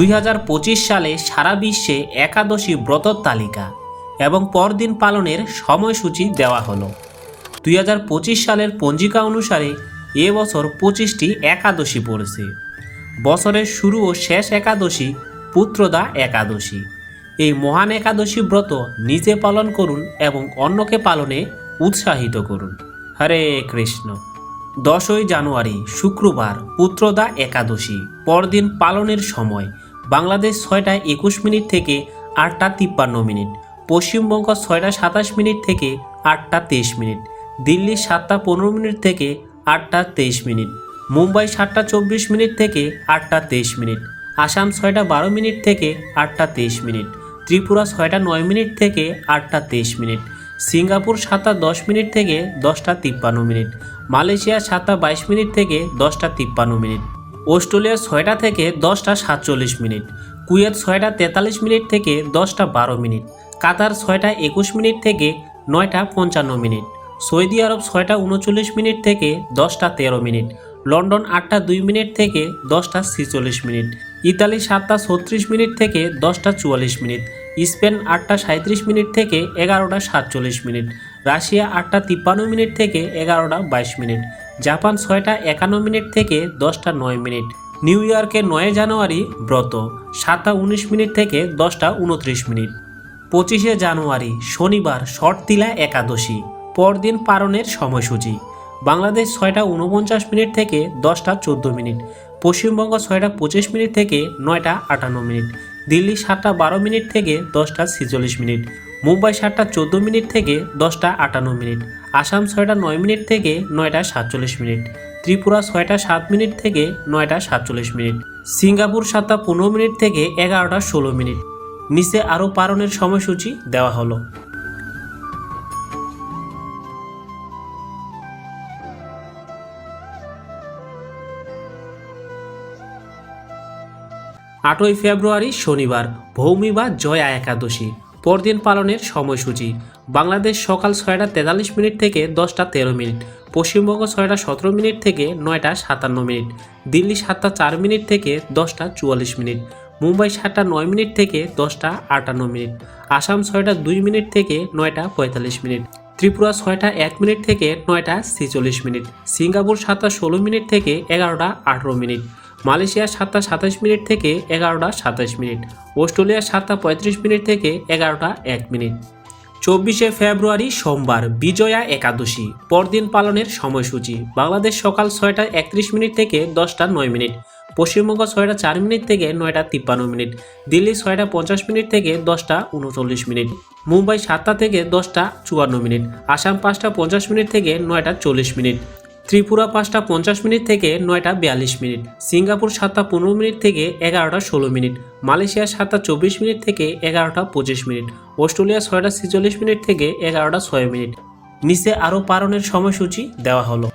দুই হাজার পঁচিশ সালে সারা বিশ্বে একাদশী ব্রতর তালিকা এবং পরদিন পালনের সময়সূচি দেওয়া হলো। দুই হাজার পঁচিশ সালের পঞ্জিকা অনুসারে এ বছর পঁচিশটি একাদশী পড়েছে। বছরের শুরু ও শেষ একাদশী পুত্রদা একাদশী। এই মহান একাদশী ব্রত নিজে পালন করুন এবং অন্যকে পালনে উৎসাহিত করুন। হরে কৃষ্ণ। দশই জানুয়ারি, শুক্রবার, পুত্রদা একাদশী, পরদিন পালনের সময় বাংলাদেশ ছয়টা একুশ মিনিট থেকে আটটা তিপ্পান্ন মিনিট, পশ্চিমবঙ্গ ছয়টা সাতাশ মিনিট থেকে আটটা তেইশ মিনিট, দিল্লি সাতটা পনেরো মিনিট থেকে আটটা তেইশ মিনিট, মুম্বাই সাতটা চব্বিশ মিনিট থেকে আটটা তেইশ মিনিট, আসাম ছয়টা বারো মিনিট থেকে আটটা তেইশ মিনিট, ত্রিপুরা ছয়টা নয় মিনিট থেকে আটটা তেইশ মিনিট, সিঙ্গাপুর সাতটা দশ মিনিট থেকে দশটা তিপ্পান্ন মিনিট, মালয়েশিয়া সাতটা বাইশ মিনিট থেকে দশটা তিপ্পান্ন মিনিট। অস্ট্রেলিয়া ছয়টা থেকে দশটা সাতচল্লিশ মিনিট, কুয়েত ছয়টা তেতাল্লিশ মিনিট থেকে দশটা বারো মিনিট, কাতার ছয়টা একুশ মিনিট থেকে নয়টা পঞ্চান্ন মিনিট, সৌদি আরব ছয়টা উনচল্লিশ মিনিট থেকে দশটা তেরো মিনিট, লন্ডন আটটা দুই মিনিট থেকে দশটা ছিচল্লিশ মিনিট, ইতালি সাতটা ছত্রিশ মিনিট থেকে দশটা চুয়াল্লিশ মিনিট, স্পেন আটটা সাঁত্রিশ মিনিট থেকে এগারোটা সাতচল্লিশ মিনিট, রাশিয়া আটটা তিপ্পান্ন মিনিট থেকে এগারোটা বাইশ মিনিট জাপান ছয়টা একান্ন মিনিট থেকে দশটা নয় মিনিট। নিউ ইয়র্কে নয় জানুয়ারি ব্রত, সাতটা উনিশ মিনিট থেকে দশটা উনত্রিশ মিনিট। পঁচিশে জানুয়ারি শনিবার শর্তিলা একাদশী, পরদিন পালনের সময়সূচি। বাংলাদেশ ছয়টা উনপঞ্চাশ মিনিট থেকে দশটা চোদ্দ মিনিট। পশ্চিমবঙ্গ ছয়টা পঁচিশ মিনিট থেকে নয়টা আটান্ন মিনিট। দিল্লি সাতটা বারো মিনিট থেকে দশটা ছিচল্লিশ মিনিট। মুম্বাই সাতটা চোদ্দ মিনিট থেকে দশটা আটান্ন মিনিট, আসাম ছয়টা নয় মিনিট থেকে নয়টা সাতচল্লিশ মিনিট, ত্রিপুরা ছয়টা সাত মিনিট থেকে নয়টা সাতচল্লিশ মিনিট, সিঙ্গাপুর সাতটা পনেরো মিনিট থেকে এগারোটা ষোলো মিনিট। নিচে আরও পারণের সময়সূচি দেওয়া হলো। আটই ফেব্রুয়ারি শনিবার, ভৌমি বা জয়া একাদশী। পরদিন পালনের সময়সূচি। বাংলাদেশ সকাল ছয়টা তেতাল্লিশ মিনিট থেকে দশটা তেরো মিনিট, পশ্চিমবঙ্গ ছয়টা সতেরো মিনিট থেকে নয়টা সাতান্ন মিনিট, দিল্লি সাতটা চার মিনিট থেকে দশটা চুয়াল্লিশ মিনিট, মুম্বাই সাতটা নয় মিনিট থেকে দশটা আটান্ন মিনিট, আসাম ছয়টা দুই মিনিট থেকে নয়টা পঁয়তাল্লিশ মিনিট, ত্রিপুরা ছয়টা এক মিনিট থেকে নয়টা ছেচল্লিশ মিনিট, সিঙ্গাপুর সাতটা ষোলো মিনিট থেকে এগারোটা আঠেরো মিনিট মালয়েশিয়া সাতটা সাতাশ মিনিট থেকে এগারোটা সাতাশ মিনিট, অস্ট্রেলিয়া সাতটা পঁয়ত্রিশ মিনিট থেকে এগারোটা এক মিনিট। চব্বিশে ফেব্রুয়ারি সোমবার, বিজয়া একাদশী, পরদিন পালনের সময়সূচি। বাংলাদেশ সকাল ছয়টা একত্রিশ মিনিট থেকে দশটা নয় মিনিট, পশ্চিমবঙ্গ ছয়টা চার মিনিট থেকে নয়টা তিপ্পান্ন মিনিট, দিল্লি ছয়টা পঞ্চাশ মিনিট থেকে দশটা উনচল্লিশ মিনিট, মুম্বাই সাতটা থেকে দশটা চুয়ান্ন মিনিট, আসাম পাঁচটা পঞ্চাশ মিনিট থেকে নয়টা চল্লিশ মিনিট ত্রিপুরা পাঁচটা পঞ্চাশ মিনিট থেকে নয়টা বিয়াল্লিশ মিনিট, সিঙ্গাপুর সাতটা পনেরো মিনিট থেকে এগারোটা ষোলো মিনিট, মালয়েশিয়া সাতটা চব্বিশ মিনিট থেকে এগারোটা পঁচিশ মিনিট, অস্ট্রেলিয়া ছয়টা ছেচল্লিশ মিনিট থেকে এগারোটা ছয় মিনিট। নিচে আরও পালনের সময়সূচি দেওয়া হলো।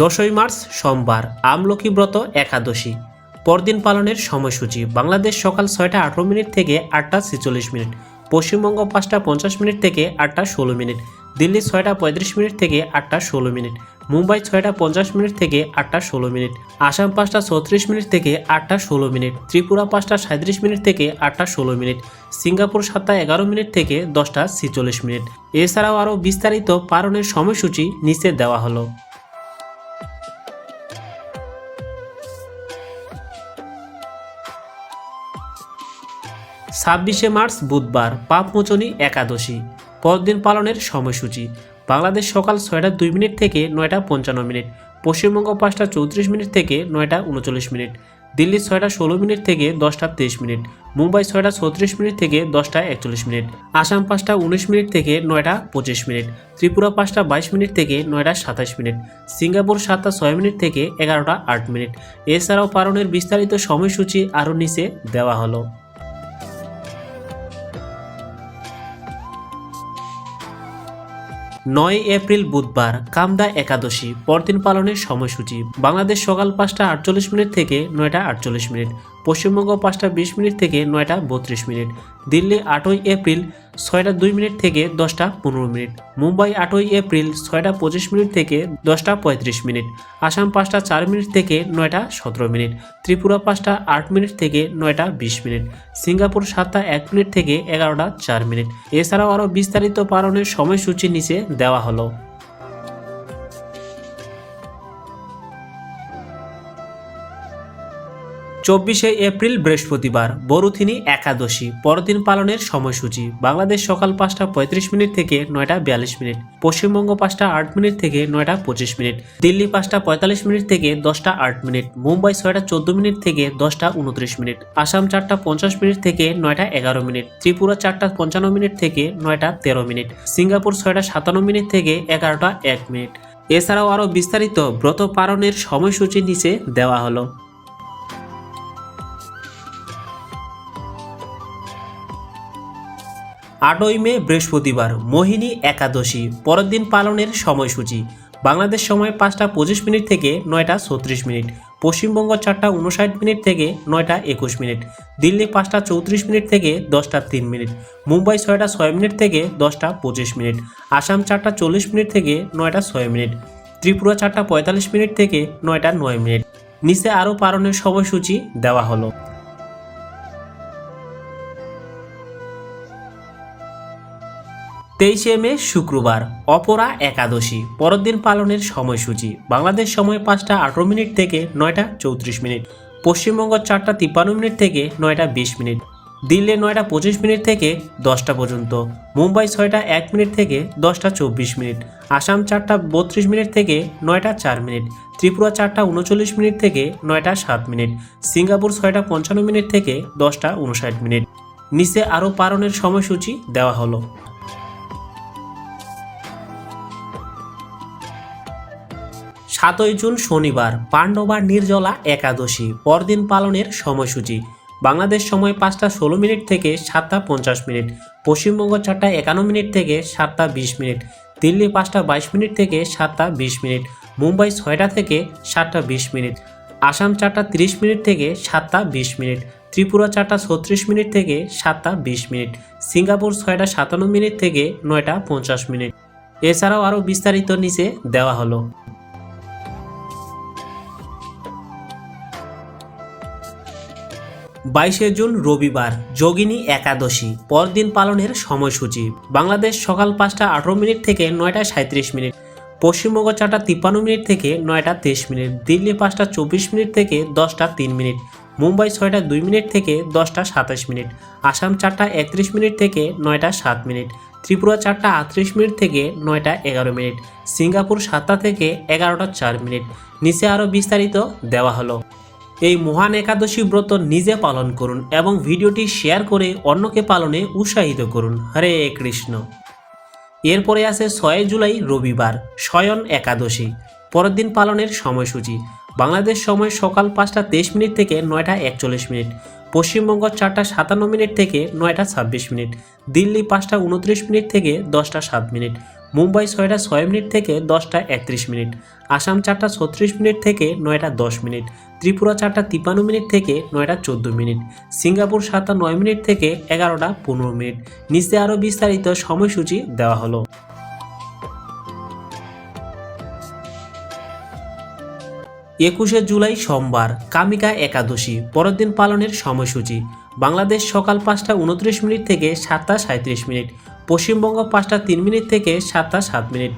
দশই মার্চ সোমবার, আমলকি ব্রত একাদশী। পরদিন পালনের সময়সূচি, বাংলাদেশ সকাল ছয়টা আঠারো মিনিট থেকে আটটা ছেচল্লিশ মিনিট পশ্চিমবঙ্গ পাঁচটা পঞ্চাশ মিনিট থেকে আটটা ষোলো মিনিট, দিল্লি ছয়টা পঁয়ত্রিশ মিনিট থেকে আটটা ষোলো মিনিট, মুম্বাই ছয়টা পঞ্চাশ মিনিট থেকে আটটা ষোলো মিনিট, আসাম পাঁচটা চৌত্রিশ মিনিট থেকে আটটা ষোলো মিনিট, ত্রিপুরা পাঁচটা সাঁত্রিশ মিনিট থেকে আটটা ষোলো মিনিট, সিঙ্গাপুর সাতটা এগারো মিনিট থেকে দশটা ছিচল্লিশ মিনিট। এছাড়াও আরও বিস্তারিত পারণের সময়সূচি নিচে দেওয়া হলো। ছাব্বিশে মার্চ বুধবার পাপমোচনী একাদশী। পরদিন পালনের সময়সূচি। বাংলাদেশ সকাল ছয়টা দুই মিনিট থেকে নয়টা পঞ্চান্ন মিনিট, পশ্চিমবঙ্গ পাঁচটা চৌত্রিশ মিনিট থেকে নয়টা উনচল্লিশ মিনিট, দিল্লি ছয়টা ষোলো মিনিট থেকে দশটা তেইশ মিনিট, মুম্বাই ছয়টা ছত্রিশ মিনিট থেকে দশটা একচল্লিশ মিনিট, আসাম পাঁচটা উনিশ মিনিট থেকে নয়টা পঁচিশ মিনিট, ত্রিপুরা পাঁচটা বাইশ মিনিট থেকে নয়টা সাতাশ মিনিট, সিঙ্গাপুর সাতটা ছয় মিনিট থেকে এগারোটা আট মিনিট। এছাড়াও পালনের বিস্তারিত সময়সূচি আরও নিচে দেওয়া হলো। নয় এপ্রিল বুধবার কামদা একাদশী, পরদিন পালনের সময়সূচি। বাংলাদেশ সকাল পাঁচটা আটচল্লিশ মিনিট থেকে নয়টা আটচল্লিশ মিনিট। পশ্চিমবঙ্গ পাঁচটা বিশ মিনিট থেকে নয়টা বত্রিশ মিনিট, দিল্লি আটই এপ্রিল ছয়টা দুই মিনিট থেকে দশটা পনেরো মিনিট, মুম্বাই আটই এপ্রিল ছয়টা পঁচিশ মিনিট থেকে দশটা পঁয়ত্রিশ মিনিট, আসাম পাঁচটা চার মিনিট থেকে নয়টা সতেরো মিনিট, ত্রিপুরা পাঁচটা আট মিনিট থেকে নয়টা বিশ মিনিট, সিঙ্গাপুর সাতটা এক মিনিট থেকে এগারোটা চার মিনিট। এছাড়াও আরও বিস্তারিত পালনের সময়সূচি নিচে দেওয়া হলো। চব্বিশে এপ্রিল বৃহস্পতিবার, বরুথিনী একাদশী, পরদিন পালনের সময়সূচি। বাংলাদেশ সকাল পাঁচটা পঁয়ত্রিশ মিনিট থেকে নয়টা বিয়াল্লিশ মিনিট, পশ্চিমবঙ্গ পাঁচটা আট মিনিট থেকে নয়টা পঁচিশ মিনিট, দিল্লি পাঁচটা পঁয়তাল্লিশ মিনিট থেকে দশটা আট মিনিট, মুম্বাই ছয়টা চোদ্দ মিনিট থেকে দশটা উনত্রিশ মিনিট, আসাম চারটা পঞ্চাশ মিনিট থেকে নয়টা এগারো মিনিট, ত্রিপুরা চারটা পঞ্চান্ন মিনিট থেকে নয়টা তেরো মিনিট, সিঙ্গাপুর ছয়টা সাতান্ন মিনিট থেকে এগারোটা এক মিনিট। এছাড়াও আরও বিস্তারিত ব্রত পালনের সময়সূচি নিচে দেওয়া হলো। আটই মে, বৃহস্পতিবার, মোহিনী একাদশী, পরের দিন পালনের সময়সূচি। বাংলাদেশ সময় পাঁচটা পঁচিশ মিনিট থেকে নয়টা ছত্রিশ মিনিট। পশ্চিমবঙ্গ চারটা উনষাট মিনিট থেকে নয়টা একুশ মিনিট। দিল্লি পাঁচটা চৌত্রিশ মিনিট থেকে দশটা তিন মিনিট। মুম্বাই ছয়টা ছয় মিনিট থেকে দশটা পঁচিশ মিনিট। আসাম চারটা চল্লিশ মিনিট থেকে নয়টা ছয় মিনিট। ত্রিপুরা চারটা পঁয়তাল্লিশ মিনিট থেকে নয়টা নয় মিনিট। নিচে আরও পালনের সময়সূচি দেওয়া হলো। তেইশে মে, শুক্রবার, অপরা একাদশী, পরের দিন পালনের সময়সূচি। বাংলাদেশ সময় পাঁচটা আঠারো মিনিট থেকে নয়টা চৌত্রিশ মিনিট। পশ্চিমবঙ্গ চারটা তিপ্পান্ন মিনিট থেকে নয়টা বিশ মিনিট। দিল্লি নয়টা পঁচিশ মিনিট থেকে দশটা পর্যন্ত। মুম্বাই ছয়টা এক মিনিট থেকে দশটা চব্বিশ মিনিট। আসাম চারটা বত্রিশ মিনিট থেকে নয়টা চার মিনিট। ত্রিপুরা চারটা উনচল্লিশ মিনিট থেকে নয়টা সাত মিনিট। সিঙ্গাপুর ছয়টা পঞ্চান্ন মিনিট থেকে দশটা উনষাট মিনিট। নিচে আরও পালনের সময়সূচি দেওয়া হলো। সাতই জুন শনিবার পাণ্ডবা নির্জলা একাদশী, পরদিন পালনের সময়সূচি। বাংলাদেশ সময় পাঁচটা ষোলো মিনিট থেকে সাতটা পঞ্চাশ মিনিট, পশ্চিমবঙ্গ চারটা একান্ন মিনিট থেকে সাতটা বিশ মিনিট, দিল্লি পাঁচটা বাইশ মিনিট থেকে সাতটা বিশ মিনিট, মুম্বাই ছয়টা থেকে সাতটা বিশ মিনিট, আসাম চারটা তিরিশ মিনিট থেকে সাতটা বিশ মিনিট, ত্রিপুরা চারটা ছত্রিশ মিনিট থেকে সাতটা বিশ মিনিট, সিঙ্গাপুর ছয়টা সাতান্ন মিনিট থেকে নয়টা পঞ্চাশ মিনিট। এছাড়াও আরও বিস্তারিত নিচে দেওয়া হলো। বাইশে জুন রবিবার, যোগিনী একাদশী, পরদিন পালনের সময়সূচি। বাংলাদেশ সকাল পাঁচটা আঠারো মিনিট থেকে নয়টা সাঁত্রিশ মিনিট, পশ্চিমবঙ্গ চারটা তিপ্পান্ন মিনিট থেকে নয়টা তেইশ মিনিট, দিল্লি পাঁচটা চব্বিশ মিনিট থেকে দশটা তিন মিনিট, মুম্বাই ছয়টা দুই মিনিট থেকে দশটা সাতাশ মিনিট, আসাম চারটা একত্রিশ মিনিট থেকে নয়টা সাত মিনিট, ত্রিপুরা চারটা আটত্রিশ মিনিট থেকে নয়টা এগারো মিনিট, সিঙ্গাপুর সাতটা থেকে এগারোটা চার মিনিট। নিচে আরও বিস্তারিত দেওয়া হলো। এই মহান একাদশী ব্রত নিজে পালন করুন এবং ভিডিওটি শেয়ার করে অন্যকে পালনে উৎসাহিত করুন। হরে কৃষ্ণ। এরপরে আছে ছয় জুলাই রবিবার শয়ন একাদশী, পরের দিন পালনের সময়সূচি। বাংলাদেশ সময় সকাল পাঁচটা তেইশ মিনিট থেকে নয়টা একচল্লিশ মিনিট, পশ্চিমবঙ্গ চারটা সাতান্ন মিনিট থেকে নয়টা ছাব্বিশ মিনিট, দিল্লি পাঁচটা উনত্রিশ মিনিট থেকে দশটা সাত মিনিট মুম্বাই ছয়টা ছয় মিনিট থেকে দশটা একত্রিশ মিনিট, আসাম চারটা ছত্রিশ মিনিট থেকে নয়টা দশ মিনিট, ত্রিপুরা চারটা তিপ্পান্ন মিনিট থেকে নয়টা চোদ্দ মিনিট, সিঙ্গাপুর সাতটা নয় মিনিট থেকে এগারোটা পনেরো মিনিট। নিচে আরও বিস্তারিত সময়সূচি দেওয়া হলো। একুশে জুলাই সোমবার, কামিকা একাদশী, পরের দিন পালনের সময়সূচি। বাংলাদেশ সকাল পাঁচটা উনত্রিশ মিনিট থেকে সাতটা সাঁত্রিশ মিনিট পশ্চিমবঙ্গ পাঁচটা তিন মিনিট থেকে সাতটা সাত মিনিট।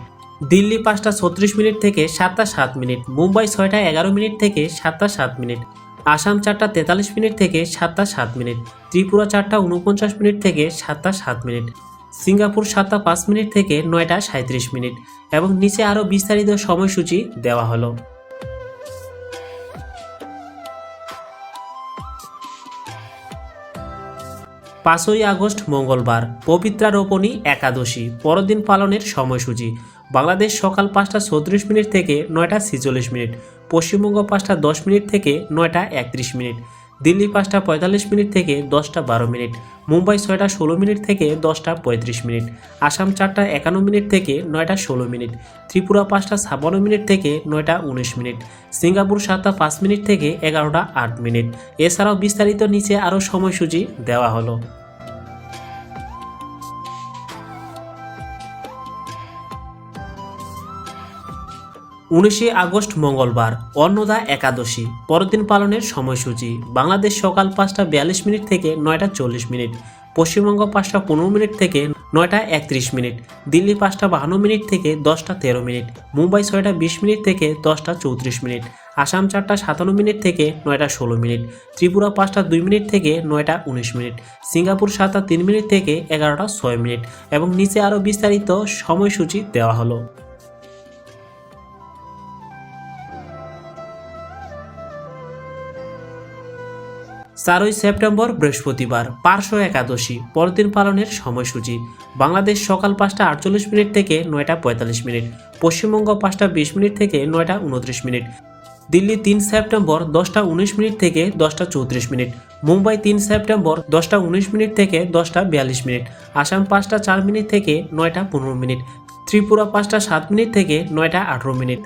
দিল্লি পাঁচটা ছত্রিশ মিনিট থেকে সাতটা সাত মিনিট। মুম্বাই ছয়টা এগারো মিনিট থেকে সাতটা সাত মিনিট। আসাম চারটা তেতাল্লিশ মিনিট থেকে সাতটা সাত মিনিট। ত্রিপুরা চারটা উনপঞ্চাশ মিনিট থেকে সাতটা সাত মিনিট। সিঙ্গাপুর সাতটা পাঁচ মিনিট থেকে নয়টা সাঁত্রিশ মিনিট। এবং নিচে আরও বিস্তারিত সময়সূচি দেওয়া হলো। পাঁচই আগস্ট মঙ্গলবার, পবিত্রা রোপণী একাদশী, পরদিন পালনের সময়সূচি। বাংলাদেশ সকাল পাঁচটা ছত্রিশ মিনিট থেকে নয়টা ছেচল্লিশ মিনিট, পশ্চিমবঙ্গ পাঁচটা দশ মিনিট থেকে নয়টা একত্রিশ মিনিট। দিল্লি পাঁচটা পঁয়তাল্লিশ মিনিট থেকে দশটা বারো মিনিট, মুম্বাই ছয়টা ষোলো মিনিট থেকে দশটা পঁয়ত্রিশ মিনিট, আসাম চারটা একান্ন মিনিট থেকে নয়টা ষোলো মিনিট, ত্রিপুরা পাঁচটা ছাপ্পান্ন মিনিট থেকে নয়টা উনিশ মিনিট, সিঙ্গাপুর সাতটা পাঁচ মিনিট থেকে এগারোটা আট মিনিট। এছাড়াও বিস্তারিত নিচে আরও সময়সূচি দেওয়া হলো। উনিশে আগস্ট মঙ্গলবার, অন্নদা একাদশী, পরদিন পালনের সময়সূচি। বাংলাদেশ সকাল পাঁচটা বিয়াল্লিশ মিনিট থেকে নয়টা চল্লিশ মিনিট, পশ্চিমবঙ্গ পাঁচটা পনেরো মিনিট থেকে নয়টা একত্রিশ মিনিট, দিল্লি পাঁচটা বাহান্ন মিনিট থেকে দশটা তেরো মিনিট, মুম্বাই ছয়টা বিশ মিনিট থেকে দশটা চৌত্রিশ মিনিট, আসাম চারটা সাতান্ন মিনিট থেকে নয়টা ষোলো মিনিট, ত্রিপুরা পাঁচটা দুই মিনিট থেকে নয়টা উনিশ মিনিট, সিঙ্গাপুর সাতটা তিন মিনিট থেকে এগারোটা ছয় মিনিট এবং নিচে আরও বিস্তারিত সময়সূচি দেওয়া হলো। চারই সেপ্টেম্বর বৃহস্পতিবার, পার্শ্ব একাদশী, পরদিন পালনের সময়সূচি। বাংলাদেশ সকাল পাঁচটা আটচল্লিশ মিনিট থেকে নয়টা পঁয়তাল্লিশ মিনিট, পশ্চিমবঙ্গ পাঁচটা বিশ মিনিট থেকে নয়টা উনত্রিশ মিনিট। দিল্লি তিন সেপ্টেম্বর, দশটা উনিশ মিনিট থেকে দশটা চৌত্রিশ মিনিট। মুম্বাই তিন সেপ্টেম্বর, দশটা উনিশ মিনিট থেকে দশটা বিয়াল্লিশ মিনিট। আসাম পাঁচটা চার মিনিট থেকে নয়টা পনেরো মিনিট। ত্রিপুরা পাঁচটা সাত মিনিট থেকে নয়টা আঠেরো মিনিট।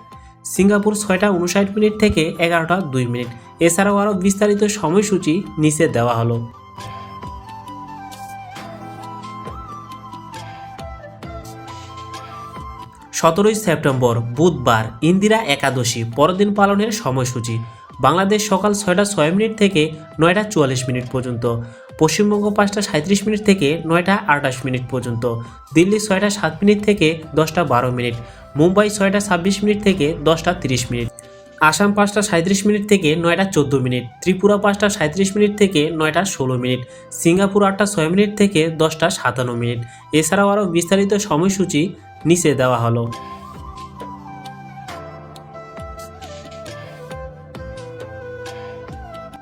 সিঙ্গাপুর ছয়টা উনষাট মিনিট থেকে এগারোটা দুই মিনিট। এছাড়াও আরও বিস্তারিত সময়সূচি নিচে দেওয়া হলো। সতেরোই সেপ্টেম্বর, বুধবার, ইন্দিরা একাদশী, পরদিন পালনের সময়সূচি। বাংলাদেশ সকাল ছয়টা ছয় মিনিট থেকে নয়টা চুয়াল্লিশ মিনিট পর্যন্ত। পশ্চিমবঙ্গ পাঁচটা সাঁত্রিশ মিনিট থেকে নয়টা আটাশ মিনিট পর্যন্ত, দিল্লি ছয়টা সাত মিনিট থেকে দশটা বারো মিনিট, মুম্বাই ছয়টা ছাব্বিশ মিনিট থেকে দশটা তিরিশ মিনিট, আসাম পাঁচটা সাঁত্রিশ মিনিট থেকে নয়টা চোদ্দ মিনিট, ত্রিপুরা পাঁচটা সাঁত্রিশ মিনিট থেকে নয়টা ষোলো মিনিট, সিঙ্গাপুর আটটা ছয় মিনিট থেকে দশটা সাতান্ন মিনিট। এছাড়াও আরও বিস্তারিত সময়সূচি নিচে দেওয়া হলো।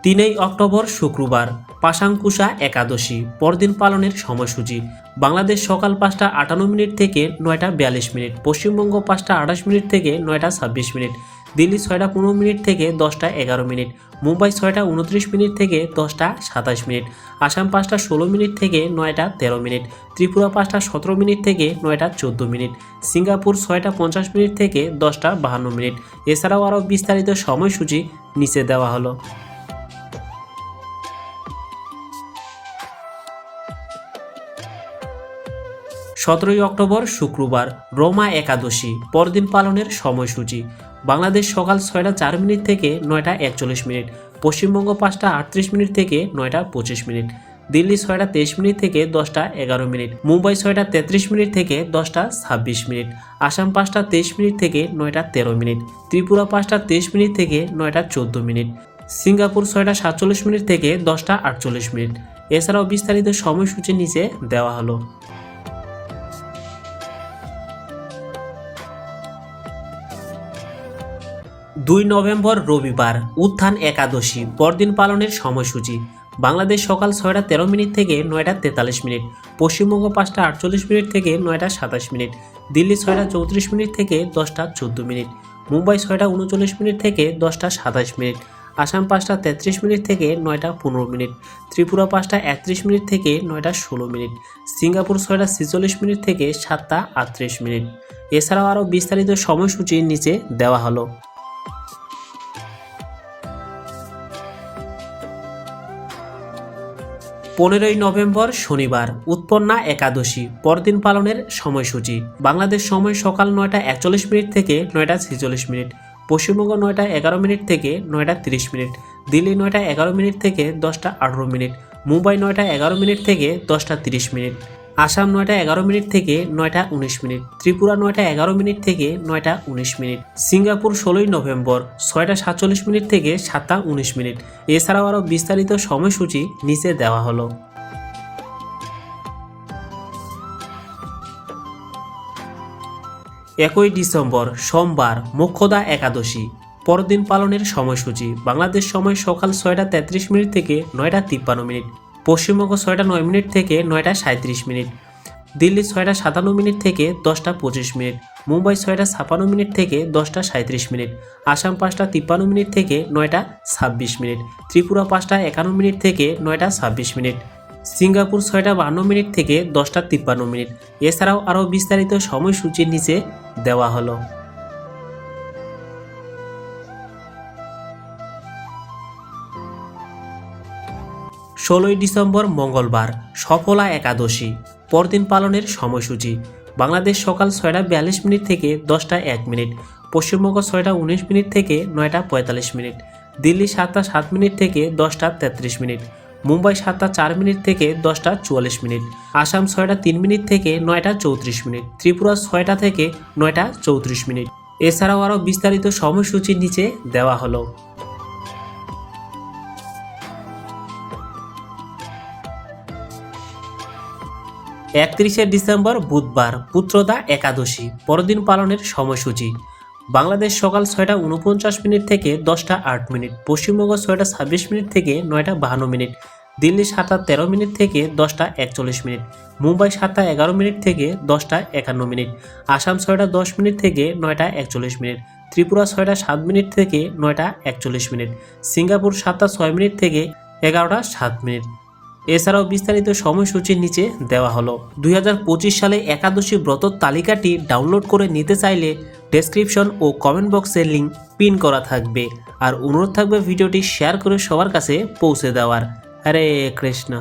তিনই অক্টোবর শুক্রবার পাশাঙ্কুশা একাদশী, পরদিন পালনের সময়সূচি। বাংলাদেশ সকাল পাঁচটা আটান্ন মিনিট থেকে নয়টা বিয়াল্লিশ মিনিট, পশ্চিমবঙ্গ পাঁচটা আঠাশ মিনিট থেকে নয়টা ছাব্বিশ মিনিট, দিল্লি ছয়টা পনেরো মিনিট থেকে দশটা এগারো মিনিট, মুম্বাই ছয়টা উনত্রিশ মিনিট থেকে দশটা সাতাশ মিনিট, আসাম পাঁচটা ষোলো মিনিট থেকে নয়টা তেরো মিনিট, ত্রিপুরা পাঁচটা সতেরো মিনিট থেকে নয়টা চোদ্দ মিনিট, সিঙ্গাপুর ছয়টা পঞ্চাশ মিনিট থেকে দশটা বাহান্ন মিনিট। এছাড়াও আরও বিস্তারিত সময়সূচি নিচে দেওয়া হলো। সতেরোই অক্টোবর শুক্রবার রোমা একাদশী, পরদিন পালনের সময়সূচি। বাংলাদেশ সকাল ছয়টা চার মিনিট থেকে নয়টা একচল্লিশ মিনিট, পশ্চিমবঙ্গ পাঁচটা আটত্রিশ মিনিট থেকে নয়টা পঁচিশ মিনিট, দিল্লি ছয়টা তেইশ মিনিট থেকে দশটা এগারো মিনিট, মুম্বাই ছয়টা তেত্রিশ মিনিট থেকে দশটা ছাব্বিশ মিনিট, আসাম পাঁচটা তেইশ মিনিট থেকে নয়টা তেরো মিনিট, ত্রিপুরা পাঁচটা তেইশ মিনিট থেকে নয়টা চোদ্দ মিনিট, সিঙ্গাপুর ছয়টা সাতচল্লিশ মিনিট থেকে দশটা আটচল্লিশ মিনিট। এছাড়াও বিস্তারিত সময়সূচি নিচে দেওয়া হলো। দুই নভেম্বর রবিবার, উত্থান একাদশী, পরদিন পালনের সময়সূচি। বাংলাদেশ সকাল ছয়টা তেরো মিনিট থেকে নয়টা তেতাল্লিশ মিনিট, পশ্চিমবঙ্গ পাঁচটা আটচল্লিশ মিনিট থেকে নয়টা সাতাশ মিনিট, দিল্লি ছয়টা চৌত্রিশ মিনিট থেকে দশটা চোদ্দ মিনিট, মুম্বাই ছয়টা উনচল্লিশ মিনিট থেকে দশটা সাতাশ মিনিট, আসাম পাঁচটা তেত্রিশ মিনিট থেকে নয়টা পনেরো মিনিট, ত্রিপুরা পাঁচটা একত্রিশ মিনিট থেকে নয়টা ষোলো মিনিট, সিঙ্গাপুর ছয়টা ছেচল্লিশ মিনিট থেকে সাতটা আটত্রিশ মিনিট। এছাড়াও আরও বিস্তারিত সময়সূচি নিচে দেওয়া হলো। পনেরোই নভেম্বর শনিবার, উৎপন্না একাদশী, পরদিন পালনের সময়সূচি। বাংলাদেশ সময় সকাল নয়টা একচল্লিশ মিনিট থেকে নয়টা ছেচল্লিশ মিনিট, পশ্চিমবঙ্গ নয়টা এগারো মিনিট থেকে নয়টা তিরিশ মিনিট, দিল্লি নয়টা এগারো মিনিট থেকে দশটা আঠারো মিনিট, মুম্বাই নয়টা এগারো মিনিট থেকে দশটা তিরিশ মিনিট। আসাম নয়টা এগারো মিনিট থেকে নয়টা উনিশ মিনিট, ত্রিপুরা নয়টা এগারো মিনিট থেকে নয়টা উনিশ মিনিট, সিঙ্গাপুর ষোলোই নভেম্বর ছয়টা সাতচল্লিশ মিনিট থেকে সাতটা উনিশ মিনিট। এছাড়াও আরও বিস্তারিত সময়সূচি নিচে দেওয়া হলো। একই ডিসেম্বর, সোমবার, মোক্ষদা একাদশী, পরদিন পালনের সময়সূচি। বাংলাদেশ সময় সকাল ছয়টা তেত্রিশ মিনিট থেকে নয়টা তিপ্পান্ন মিনিট। পশ্চিমবঙ্গ ছয়টা নয় মিনিট থেকে নয়টা সাঁত্রিশ মিনিট, দিল্লি ছয়টা সাতান্ন মিনিট থেকে দশটা পঁচিশ মিনিট, মুম্বাই ছয়টা ছাপান্ন মিনিট থেকে দশটা সাঁত্রিশ মিনিট, আসাম পাঁচটা তিপ্পান্ন মিনিট থেকে নয়টা ছাব্বিশ মিনিট, ত্রিপুরা পাঁচটা একান্ন মিনিট থেকে নয়টা ছাব্বিশ মিনিট, সিঙ্গাপুর ছয়টা বান্ন মিনিট থেকে দশটা তিপ্পান্ন মিনিট। এছাড়াও আরও বিস্তারিত সময়সূচির নিচে দেওয়া হলো। ষোলোই ডিসেম্বর মঙ্গলবার, সফলা একাদশী, পরদিন পালনের সময়সূচি। বাংলাদেশ সকাল ছয়টা বিয়াল্লিশ মিনিট থেকে দশটা এক মিনিট, পশ্চিমবঙ্গ ছয়টা উনিশ মিনিট থেকে নয়টা পঁয়তাল্লিশ মিনিট, দিল্লি সাতটা সাত মিনিট থেকে দশটা তেত্রিশ মিনিট, মুম্বাই সাতটা চার মিনিট থেকে দশটা চুয়াল্লিশ মিনিট, আসাম ছয়টা তিন মিনিট থেকে নয়টা চৌত্রিশ মিনিট, ত্রিপুরা ছয়টা থেকে নয়টা চৌত্রিশ মিনিট। এছাড়াও আরও বিস্তারিত সময়সূচির নিচে দেওয়া হলো। একত্রিশে ডিসেম্বর বুধবার পুত্রদা একাদশী, পরদিন পালনের সময়সূচি। বাংলাদেশ সকাল ছয়টা উনপঞ্চাশ মিনিট থেকে দশটা আট মিনিট, পশ্চিমবঙ্গ ছয়টা ছাব্বিশ মিনিট থেকে নয়টা বাহান্ন মিনিট, দিল্লি সাতটা তেরো মিনিট থেকে দশটা একচল্লিশ মিনিট, মুম্বাই সাতটা এগারো মিনিট থেকে দশটা একান্ন মিনিট, আসাম ছয়টা দশ মিনিট থেকে নয়টা একচল্লিশ মিনিট, ত্রিপুরা ছয়টা সাত মিনিট থেকে নয়টা একচল্লিশ মিনিট, সিঙ্গাপুর সাতটা ছয় মিনিট থেকে এগারোটা সাত মিনিট। এছাড়াও বিস্তারিত সময়সূচির নিচে দেওয়া হলো। দুই হাজার পঁচিশ সালে একাদশী ব্রত তালিকাটি ডাউনলোড করে নিতে চাইলে ডেসক্রিপশন ও কমেন্ট বক্সের লিঙ্ক পিন করা থাকবে। আর অনুরোধ থাকবে ভিডিওটি শেয়ার করে সবার কাছে পৌঁছে দেওয়ার। হরে কৃষ্ণ।